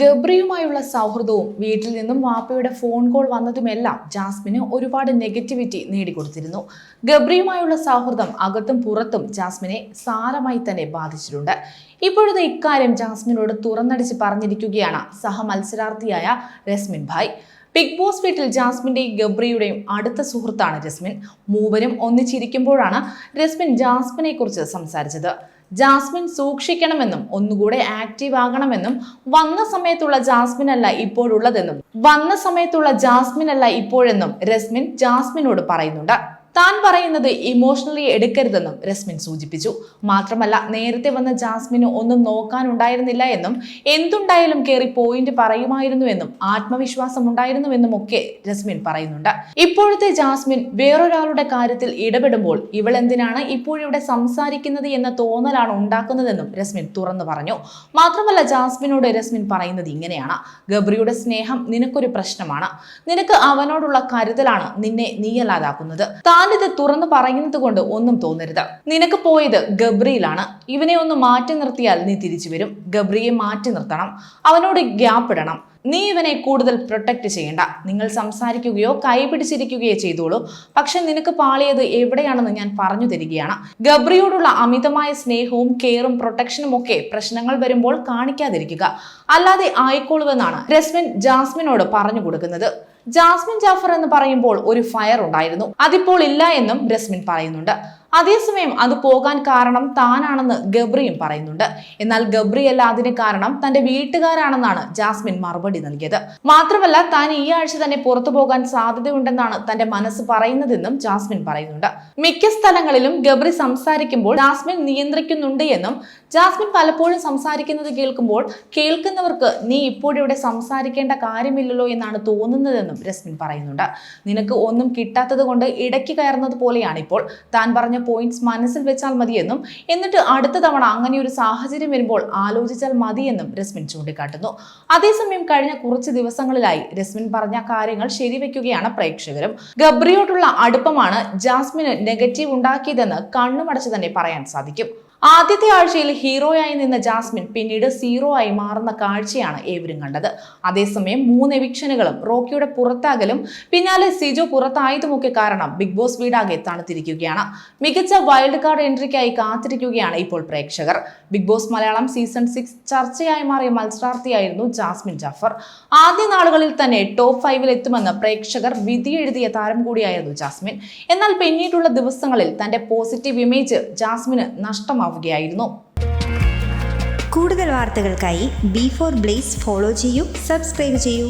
ഗബ്രിയുമായുള്ള സൗഹൃദവും വീട്ടിൽ നിന്നും വാപ്പയുടെ ഫോൺ കോൾ വന്നതുമെല്ലാം ജാസ്മിന് ഒരുപാട് നെഗറ്റിവിറ്റി നേടിക്കൊടുത്തിരുന്നു. ഗബ്രിയുമായുള്ള സൗഹൃദം അകത്തും പുറത്തും ജാസ്മിനെ സാരമായി തന്നെ ബാധിച്ചിട്ടുണ്ട്. ഇപ്പോഴത്തെ ഇക്കാര്യം ജാസ്മിനോട് തുറന്നടിച്ച് പറഞ്ഞിരിക്കുകയാണ് സഹമത്സരാർത്ഥിയായ രസ്മിൻ ഭായ്. ബിഗ് ബോസ് വീട്ടിൽ ജാസ്മിന്റെയും ഗബ്രിയുടെയും അടുത്ത സുഹൃത്താണ് രസ്മിൻ. മൂവരും ഒന്നിച്ചിരിക്കുമ്പോഴാണ് രസ്മിൻ ജാസ്മിനെ കുറിച്ച് സംസാരിച്ചത്. ജാസ്മിൻ സൂക്ഷിക്കണമെന്നും ഒന്നുകൂടെ ആക്റ്റീവ് ആകണമെന്നും വന്ന സമയത്തുള്ള ജാസ്മിൻ അല്ല ഇപ്പോഴുള്ളതെന്നും വന്ന സമയത്തുള്ള ജാസ്മിൻ അല്ല ഇപ്പോഴെന്നും രസ്മിൻ ജാസ്മിനോട് പറയുന്നുണ്ട്. താൻ പറയുന്നത് ഇമോഷണലി എടുക്കരുതെന്നും രസ്മിൻ സൂചിപ്പിച്ചു. മാത്രമല്ല നേരത്തെ വന്ന ജാസ്മിന് ഒന്നും നോക്കാനുണ്ടായിരുന്നില്ല എന്നും എന്തുണ്ടായാലും കയറി പോയിന്റ് പറയുമായിരുന്നുവെന്നും ആത്മവിശ്വാസം ഉണ്ടായിരുന്നുവെന്നും ഒക്കെ രസ്മിൻ പറയുന്നുണ്ട്. ഇപ്പോഴത്തെ ജാസ്മിൻ വേറൊരാളുടെ കാര്യത്തിൽ ഇടപെടുമ്പോൾ ഇവൾ എന്തിനാണ് ഇപ്പോഴിവിടെ സംസാരിക്കുന്നത് എന്ന തോന്നലാണ് ഉണ്ടാക്കുന്നതെന്നും രസ്മിൻ തുറന്നു പറഞ്ഞു. മാത്രമല്ല ജാസ്മിനോട് രസ്മിൻ പറയുന്നത് ഇങ്ങനെയാണ്. ഗബ്രിയുടെ സ്നേഹം നിനക്കൊരു പ്രശ്നമാണ്. നിനക്ക് അവനോടുള്ള കരുതലാണ് നിന്നെ നീയല്ലാതാക്കുന്നത്. താനിത് തുറന്നു പറയുന്നത് കൊണ്ട് ഒന്നും തോന്നരുത്. നിനക്ക് പോയത് ഗബ്രിയിലാണ്. ഇവനെ ഒന്ന് മാറ്റി നിർത്തിയാൽ നീ തിരിച്ചു വരും. ഗബ്രിയെ മാറ്റി നിർത്തണം. അവനോട് ഗ്യാപ്പ് ഇടണം. നീ ഇവനെ കൂടുതൽ പ്രൊട്ടക്ട് ചെയ്യണ്ട. നിങ്ങൾ സംസാരിക്കുകയോ കൈപിടിച്ചിരിക്കുകയോ ചെയ്തോളൂ. പക്ഷെ നിനക്ക് പാളിയത് എവിടെയാണെന്ന് ഞാൻ പറഞ്ഞു തരികയാണ്. ഗബ്രിയോടുള്ള അമിതമായ സ്നേഹവും കെയറും പ്രൊട്ടക്ഷനും ഒക്കെ പ്രശ്നങ്ങൾ വരുമ്പോൾ കാണിക്കാതിരിക്കുക. അല്ലാതെ ആയിക്കോളുവെന്നാണ് രസ്മിൻ ജാസ്മിനോട് പറഞ്ഞു കൊടുക്കുന്നത്. ജാസ്മിൻ ജാഫർ എന്ന് പറയുമ്പോൾ ഒരു ഫയർ ഉണ്ടായിരുന്നു. അതിപ്പോൾ ഇല്ല എന്നും രസ്മിൻ പറയുന്നുണ്ട്. അതേസമയം അത് പോകാൻ കാരണം താനാണെന്ന് ഗബ്രിയും പറയുന്നുണ്ട്. എന്നാൽ ഗബ്രിയല്ല അതിന് കാരണം തന്റെ വീട്ടുകാരാണെന്നാണ് ജാസ്മിൻ മറുപടി നൽകിയത്. മാത്രമല്ല താൻ ഈ ആഴ്ച തന്നെ പുറത്തു പോകാൻ സാധ്യതയുണ്ടെന്നാണ് തന്റെ മനസ്സ് പറയുന്നതെന്നും ജാസ്മിൻ പറയുന്നുണ്ട്. മിക്ക സ്ഥലങ്ങളിലും ഗബ്രി സംസാരിക്കുമ്പോൾ ജാസ്മിൻ നിയന്ത്രിക്കുന്നുണ്ട് എന്നും ജാസ്മിൻ പലപ്പോഴും സംസാരിക്കുന്നത് കേൾക്കുമ്പോൾ കേൾക്കുന്നവർക്ക് നീ ഇപ്പോഴിവിടെ സംസാരിക്കേണ്ട കാര്യമില്ലല്ലോ എന്നാണ് തോന്നുന്നതെന്നും രസ്മിൻ പറയുന്നുണ്ട്. നിനക്ക് ഒന്നും കിട്ടാത്തത് കൊണ്ട് ഇടയ്ക്ക് കയറുന്നത് പോലെയാണ് ഇപ്പോൾ താൻ പറഞ്ഞ പോയിന്റ്സ് മനസ്സിൽ വെച്ചാൽ മതിയെന്നും എന്നിട്ട് അടുത്ത തവണ അങ്ങനെ ഒരു സാഹചര്യം വരുമ്പോൾ ആലോചിച്ചാൽ മതിയെന്നും രസ്മിൻ ചൂണ്ടിക്കാട്ടുന്നു. അതേസമയം കഴിഞ്ഞ കുറച്ച് ദിവസങ്ങളിലായി രസ്മിൻ പറഞ്ഞ കാര്യങ്ങൾ ശരിവെക്കുകയാണ് പ്രേക്ഷകരും. ഗബ്രിയോട്ടുള്ള അടുപ്പമാണ് ജാസ്മിന് നെഗറ്റീവ് ഉണ്ടാക്കിയതെന്ന് കണ്ണുമടച്ച് തന്നെ പറയാൻ സാധിക്കും. ആദ്യത്തെ ആഴ്ചയിൽ ഹീറോയായി നിന്ന ജാസ്മിൻ പിന്നീട് സീറോ ആയി മാറുന്ന കാഴ്ചയാണ് ഏവരും കണ്ടത്. അതേസമയം മൂന്ന് എവിക്ഷനുകളും റോക്കിയുടെ പുറത്താകലും പിന്നാലെ സിജോ പുറത്തായതുമൊക്കെ കാരണം ബിഗ് ബോസ് വീടാകെ തണുത്തിരിക്കുകയാണ്. മികച്ച വൈൽഡ് കാർഡ് എൻട്രിക്കായി കാത്തിരിക്കുകയാണ് ഇപ്പോൾ പ്രേക്ഷകർ. Bigg Boss Malayalam season six ചർച്ചയായി മാറിയ മത്സരാർത്ഥിയായിരുന്നു ജാസ്മിൻ ജാഫർ. ആദ്യ നാളുകളിൽ തന്നെ ടോപ്പ് ഫൈവിൽ എത്തുമെന്ന് പ്രേക്ഷകർ വിധി എഴുതിയ താരം കൂടിയായിരുന്നു ജാസ്മിൻ. എന്നാൽ പിന്നീടുള്ള ദിവസങ്ങളിൽ തന്റെ പോസിറ്റീവ് ഇമേജ് ജാസ്മിന് നഷ്ടമാവുകയായിരുന്നു കൂടുതൽ വാർത്തകൾക്കായി ബി ഫോർ ബ്ലേസ് ഫോളോ ചെയ്യൂ സബ്സ്ക്രൈബ് ചെയ്യൂ.